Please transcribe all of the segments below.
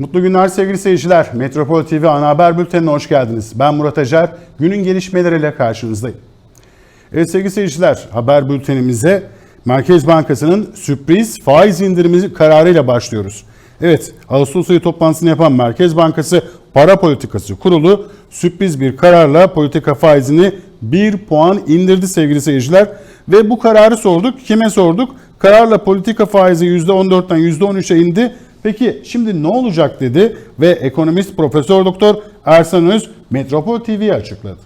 Mutlu günler sevgili seyirciler. Metropol TV ana haber bültenine hoş geldiniz. Ben Murat Acar. Günün gelişmeleriyle karşınızdayım. Evet sevgili seyirciler, haber bültenimize Merkez Bankası'nın sürpriz faiz indirimi kararıyla başlıyoruz. Evet, Ağustos ayı toplantısını yapan Merkez Bankası Para Politikası Kurulu sürpriz bir kararla politika faizini 1 puan indirdi sevgili seyirciler. Ve bu kararı sorduk. Kime sorduk? Kararla politika faizi %14'ten %13'e indi. Peki şimdi ne olacak dedi ve ekonomist Profesör Doktor Ersan Öz Metropol TV'ye açıkladı.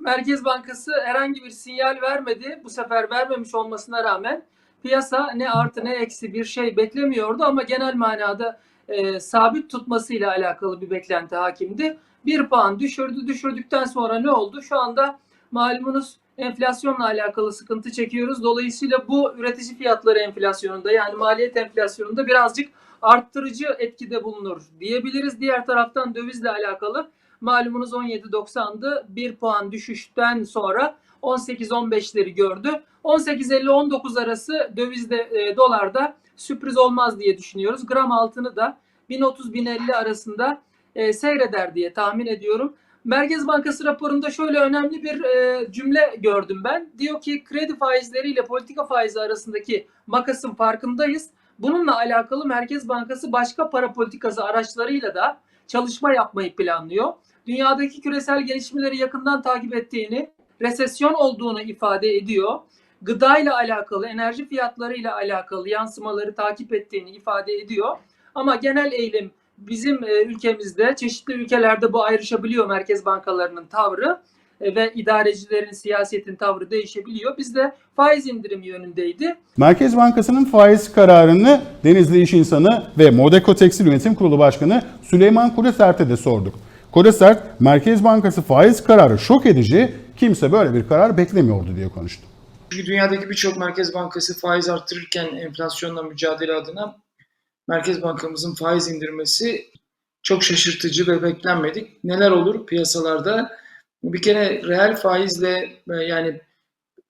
Merkez Bankası herhangi bir sinyal vermedi. Bu sefer vermemiş olmasına rağmen piyasa ne artı ne eksi bir şey beklemiyordu ama genel manada e, sabit tutmasıyla alakalı bir beklenti hakimdi. Bir puan düşürdü. Düşürdükten sonra ne oldu? Şu anda malumunuz enflasyonla alakalı sıkıntı çekiyoruz. Dolayısıyla bu üretici fiyatları enflasyonunda yani maliyet enflasyonunda birazcık arttırıcı etkide bulunur diyebiliriz. Diğer taraftan dövizle alakalı malumunuz 17.90'dı. 1 puan düşüşten sonra 18-15'leri gördü. 18.50-19 arası dövizde e, dolarda sürpriz olmaz diye düşünüyoruz. Gram altını da 1030-1050 arasında e, seyreder diye tahmin ediyorum. Merkez Bankası raporunda şöyle önemli bir e, cümle gördüm ben. Diyor ki kredi faizleri ile politika faizi arasındaki makasın farkındayız. Bununla alakalı Merkez Bankası başka para politikası araçlarıyla da çalışma yapmayı planlıyor. Dünyadaki küresel gelişmeleri yakından takip ettiğini, resesyon olduğunu ifade ediyor. Gıda ile alakalı, enerji fiyatları ile alakalı yansımaları takip ettiğini ifade ediyor. Ama genel eğilim bizim e, ülkemizde, çeşitli ülkelerde bu ayrışabiliyor merkez bankalarının tavrı ve idarecilerin siyasetin tavrı değişebiliyor. Bizde faiz indirimi yönündeydi. Merkez Bankası'nın faiz kararını Denizli İş İnsanı ve Modeko Tekstil Yönetim Kurulu Başkanı Süleyman Kuresert'e de sorduk. Kuresert, Merkez Bankası faiz kararı şok edici, kimse böyle bir karar beklemiyordu diye konuştu. Çünkü dünyadaki birçok merkez bankası faiz artırırken enflasyonla mücadele adına Merkez Bankamızın faiz indirmesi çok şaşırtıcı ve beklenmedik. Neler olur piyasalarda? Bir kere reel faizle e, yani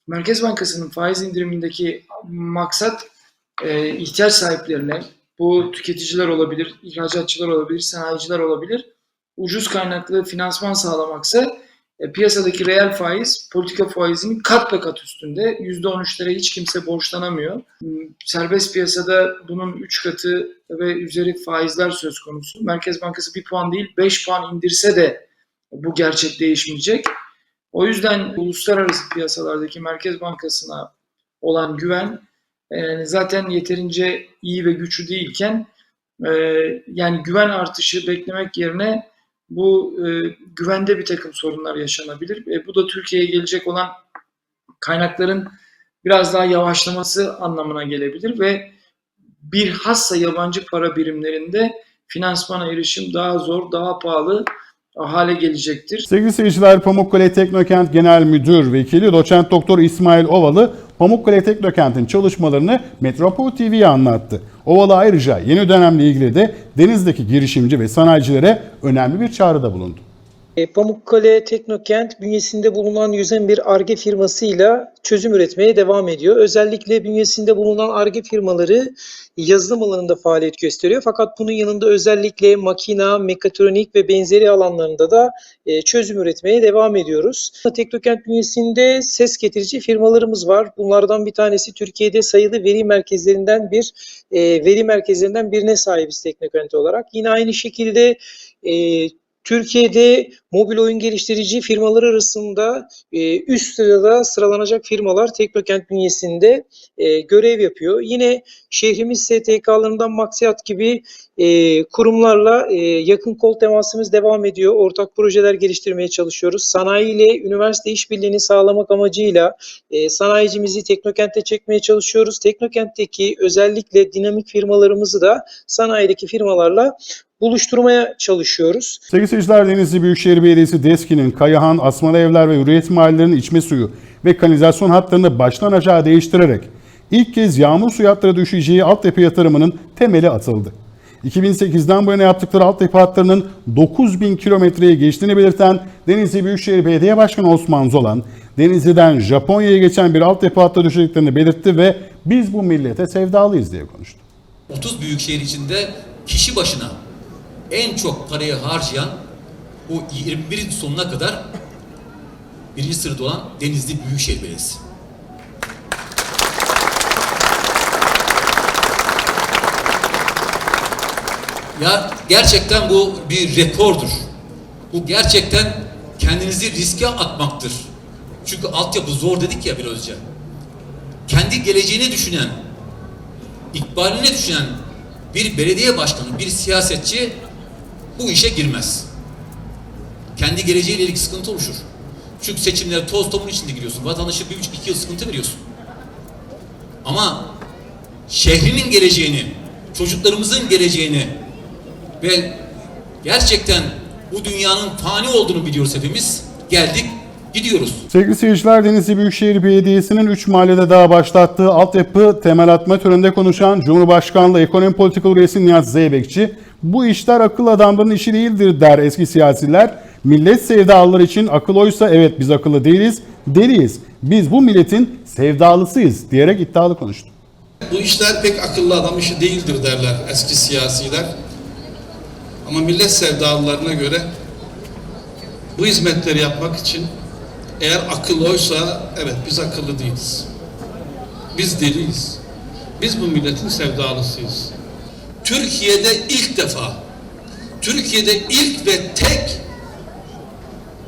Merkez Bankası'nın faiz indirimindeki maksat e, ihtiyaç sahiplerine, bu tüketiciler olabilir, ihracatçılar olabilir, sanayiciler olabilir, ucuz kaynaklı finansman sağlamaksa e, piyasadaki reel faiz politika faizinin kat be kat üstünde. %13'lere hiç kimse borçlanamıyor. Hmm, Serbest piyasada bunun 3 katı ve üzeri faizler söz konusu. Merkez Bankası 1 puan değil 5 puan indirse de bu gerçek değişmeyecek. O yüzden uluslararası piyasalardaki Merkez Bankası'na olan güven e, zaten yeterince iyi ve güçlü değilken e, yani güven artışı beklemek yerine bu e, güvende bir takım sorunlar yaşanabilir. E, bu da Türkiye'ye gelecek olan kaynakların biraz daha yavaşlaması anlamına gelebilir ve bir hassa yabancı para birimlerinde finansmana erişim daha zor, daha pahalı hale gelecektir. Sevgili seyirciler, Pamukkale Teknokent Genel Müdür Vekili Doçent Doktor İsmail Ovalı, Pamukkale Teknokent'in çalışmalarını Metropol TV'ye anlattı. Ovalı ayrıca yeni dönemle ilgili de denizdeki girişimci ve sanayicilere önemli bir çağrıda bulundu. E, Pamukkale Teknokent bünyesinde bulunan yüzen bir ARGE firmasıyla çözüm üretmeye devam ediyor. Özellikle bünyesinde bulunan ARGE firmaları yazılım alanında faaliyet gösteriyor. Fakat bunun yanında özellikle makina, mekatronik ve benzeri alanlarında da e, çözüm üretmeye devam ediyoruz. Teknokent bünyesinde ses getirici firmalarımız var. Bunlardan bir tanesi Türkiye'de sayılı veri merkezlerinden bir e, veri merkezlerinden birine sahibiz Teknokent olarak. Yine aynı şekilde e, Türkiye'de mobil oyun geliştirici firmalar arasında e, üst sırada sıralanacak firmalar Teknokent bünyesinde e, görev yapıyor. Yine şehrimiz STK'larından Maksiyat gibi e, kurumlarla e, yakın kol temasımız devam ediyor. Ortak projeler geliştirmeye çalışıyoruz. Sanayi ile üniversite işbirliğini sağlamak amacıyla e, sanayicimizi Teknokent'e çekmeye çalışıyoruz. Teknokent'teki özellikle dinamik firmalarımızı da sanayideki firmalarla buluşturmaya çalışıyoruz. Sevgili seyirciler, Denizli Büyükşehir Belediyesi DESKİ'nin Kayahan, Asmalı Evler ve Hürriyet Mahallelerinin içme suyu ve kanalizasyon hatlarını baştan aşağı değiştirerek ilk kez yağmur suyu hatları düşeceği altyapı yatırımının temeli atıldı. 2008'den bu yana yaptıkları altyapı hatlarının 9000 kilometreye geçtiğini belirten Denizli Büyükşehir Belediye Başkanı Osman Zolan, Denizli'den Japonya'ya geçen bir altyapı hattı düşeceklerini belirtti ve biz bu millete sevdalıyız diye konuştu. 30 büyük şehir içinde kişi başına en çok parayı harcayan bu 21 sonuna kadar birinci sırada olan Denizli Büyükşehir Belediyesi. Ya gerçekten bu bir rekordur. Bu gerçekten kendinizi riske atmaktır. Çünkü altyapı zor dedik ya biraz önce. Kendi geleceğini düşünen, ikbalini düşünen bir belediye başkanı, bir siyasetçi bu işe girmez. Kendi geleceğiyle ilgili sıkıntı oluşur. Çünkü seçimlere toz tomun içinde giriyorsun. Vatandaşa bir buçuk iki yıl sıkıntı veriyorsun. Ama şehrinin geleceğini, çocuklarımızın geleceğini ve gerçekten bu dünyanın fani olduğunu biliyoruz hepimiz. Geldik, gidiyoruz. Sevgili seyirciler Denizli Büyükşehir Belediyesi'nin 3 mahallede daha başlattığı altyapı temel atma töreninde konuşan Cumhurbaşkanlığı Ekonomi Politikalı Reisi Nihat Zeybekçi bu işler akıl adamların işi değildir der eski siyasiler. Millet sevdalılar için akıl oysa evet biz akıllı değiliz, deliyiz. Biz bu milletin sevdalısıyız diyerek iddialı konuştu. Bu işler pek akıllı adam işi değildir derler eski siyasiler. Ama millet sevdalılarına göre bu hizmetleri yapmak için eğer akıl oysa evet biz akıllı değiliz. Biz deliyiz. Biz bu milletin sevdalısıyız. Türkiye'de ilk defa Türkiye'de ilk ve tek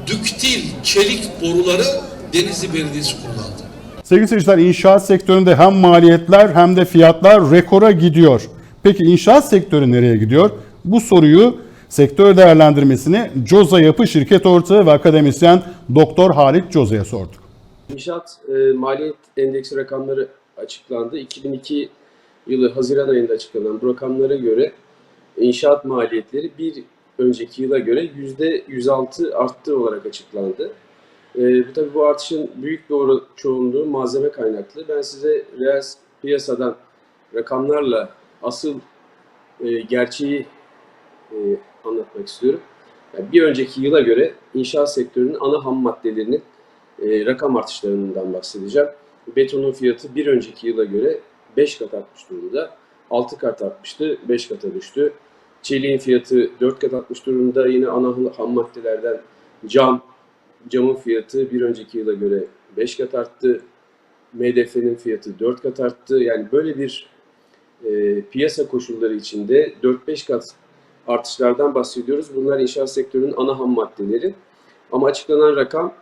düktil çelik boruları Denizli Belediyesi kullandı. Sevgili seyirciler inşaat sektöründe hem maliyetler hem de fiyatlar rekora gidiyor. Peki inşaat sektörü nereye gidiyor? Bu soruyu sektör değerlendirmesini Coza Yapı şirket ortağı ve akademisyen Doktor Halit Coza'ya sorduk. İnşaat e, maliyet endeksi rakamları açıklandı. 2002 yılı Haziran ayında açıklanan bu rakamlara göre inşaat maliyetleri bir önceki yıla göre %106 arttı olarak açıklandı. E, tabii bu artışın büyük bir çoğunluğu malzeme kaynaklı. Ben size reel piyasadan rakamlarla asıl e, gerçeği e, anlatmak istiyorum. Yani bir önceki yıla göre inşaat sektörünün ana ham maddelerinin e, rakam artışlarından bahsedeceğim. Betonun fiyatı bir önceki yıla göre 5 kat artmış durumda. 6 kat artmıştı, 5 kata düştü. Çeliğin fiyatı 4 kat artmış durumda. Yine ana ham maddelerden cam, camın fiyatı bir önceki yıla göre 5 kat arttı. MDF'nin fiyatı 4 kat arttı. Yani böyle bir e, piyasa koşulları içinde 4-5 kat artışlardan bahsediyoruz. Bunlar inşaat sektörünün ana ham maddeleri. Ama açıklanan rakam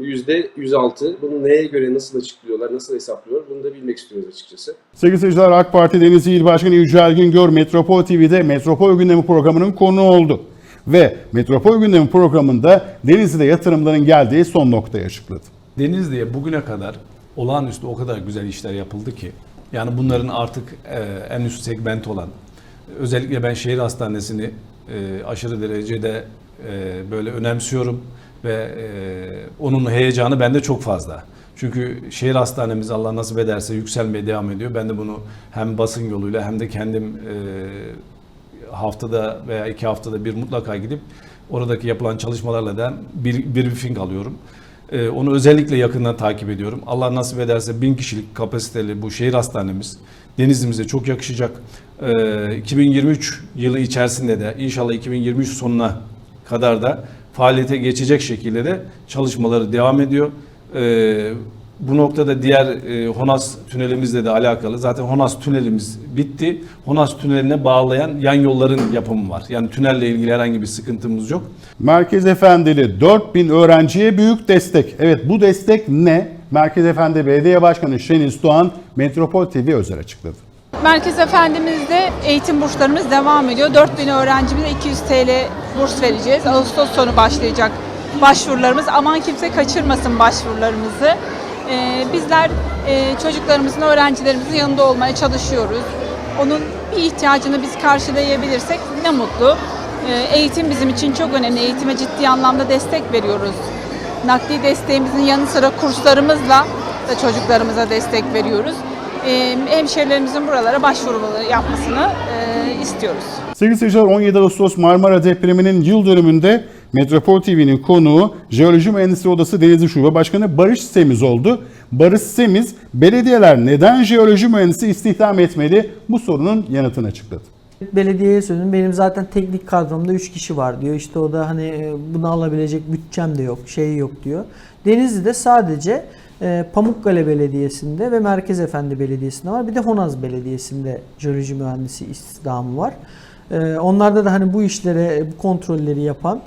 %106. Bunu neye göre nasıl açıklıyorlar, nasıl hesaplıyorlar bunu da bilmek istiyoruz açıkçası. Sevgili seyirciler AK Parti Denizli İl Başkanı Yücel Güngör Metropol TV'de Metropol Gündemi programının konuğu oldu. Ve Metropol Gündemi programında Denizli'de yatırımların geldiği son noktayı açıkladı. Denizli'ye bugüne kadar olağanüstü o kadar güzel işler yapıldı ki yani bunların artık e, en üst segment olan özellikle ben şehir hastanesini e, aşırı derecede e, böyle önemsiyorum ve e, onun heyecanı bende çok fazla. Çünkü şehir hastanemiz Allah nasip ederse yükselmeye devam ediyor. Ben de bunu hem basın yoluyla hem de kendim e, haftada veya iki haftada bir mutlaka gidip oradaki yapılan çalışmalarla da bir, bir briefing alıyorum. Ee, onu özellikle yakından takip ediyorum. Allah nasip ederse bin kişilik kapasiteli bu şehir hastanemiz Denizli'mize çok yakışacak. Ee, 2023 yılı içerisinde de inşallah 2023 sonuna kadar da faaliyete geçecek şekilde de çalışmaları devam ediyor. Ee, bu noktada diğer e, Honas tünelimizle de alakalı. Zaten Honas tünelimiz bitti. Honas tüneline bağlayan yan yolların yapımı var. Yani tünelle ilgili herhangi bir sıkıntımız yok. Merkez Efendili 4000 öğrenciye büyük destek. Evet bu destek ne? Merkez Efendi Belediye Başkanı Şeniz Doğan Metropol TV özel açıkladı. Merkez Efendimiz'de eğitim burslarımız devam ediyor. 4000 öğrencimize 200 TL burs vereceğiz. Ağustos sonu başlayacak başvurularımız. Aman kimse kaçırmasın başvurularımızı. Ee, bizler e, çocuklarımızın, öğrencilerimizin yanında olmaya çalışıyoruz. Onun bir ihtiyacını biz karşılayabilirsek ne mutlu. Ee, eğitim bizim için çok önemli. Eğitime ciddi anlamda destek veriyoruz. Nakdi desteğimizin yanı sıra kurslarımızla da çocuklarımıza destek veriyoruz. Ee, hemşehrilerimizin buralara başvuruları yapmasını e, istiyoruz. Sevgili seyirciler 17 Ağustos Marmara depreminin yıl dönümünde Metropol TV'nin konuğu Jeoloji Mühendisliği Odası Denizli Şube Başkanı Barış Semiz oldu. Barış Semiz, belediyeler neden jeoloji mühendisi istihdam etmeli bu sorunun yanıtını açıkladı. Belediyeye söyledim. Benim zaten teknik kadromda 3 kişi var diyor. İşte o da hani e, bunu alabilecek bütçem de yok, şey yok diyor. Denizli'de sadece e, Pamukkale Belediyesi'nde ve Merkez Efendi Belediyesi'nde var. Bir de Honaz Belediyesi'nde jeoloji mühendisi istihdamı var. E, onlarda da hani bu işlere, bu kontrolleri yapan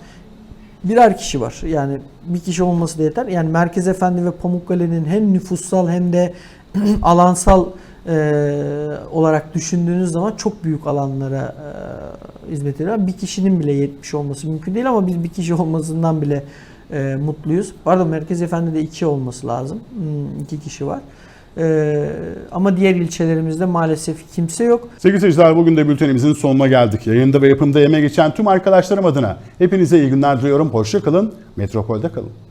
birer kişi var. Yani bir kişi olması da yeter. Yani Merkez Efendi ve Pamukkale'nin hem nüfussal hem de alansal e, olarak düşündüğünüz zaman çok büyük alanlara e, hizmet ediyor. Bir kişinin bile yetmiş olması mümkün değil ama biz bir kişi olmasından bile e, mutluyuz. Pardon Merkez Efendi'de iki olması lazım. Hmm, iki kişi var. E, ama diğer ilçelerimizde maalesef kimse yok. Sevgili seyirciler bugün de bültenimizin sonuna geldik. Yayında ve yapımda emeği geçen tüm arkadaşlarım adına hepinize iyi günler diliyorum. Hoşça kalın, Metropol'de kalın.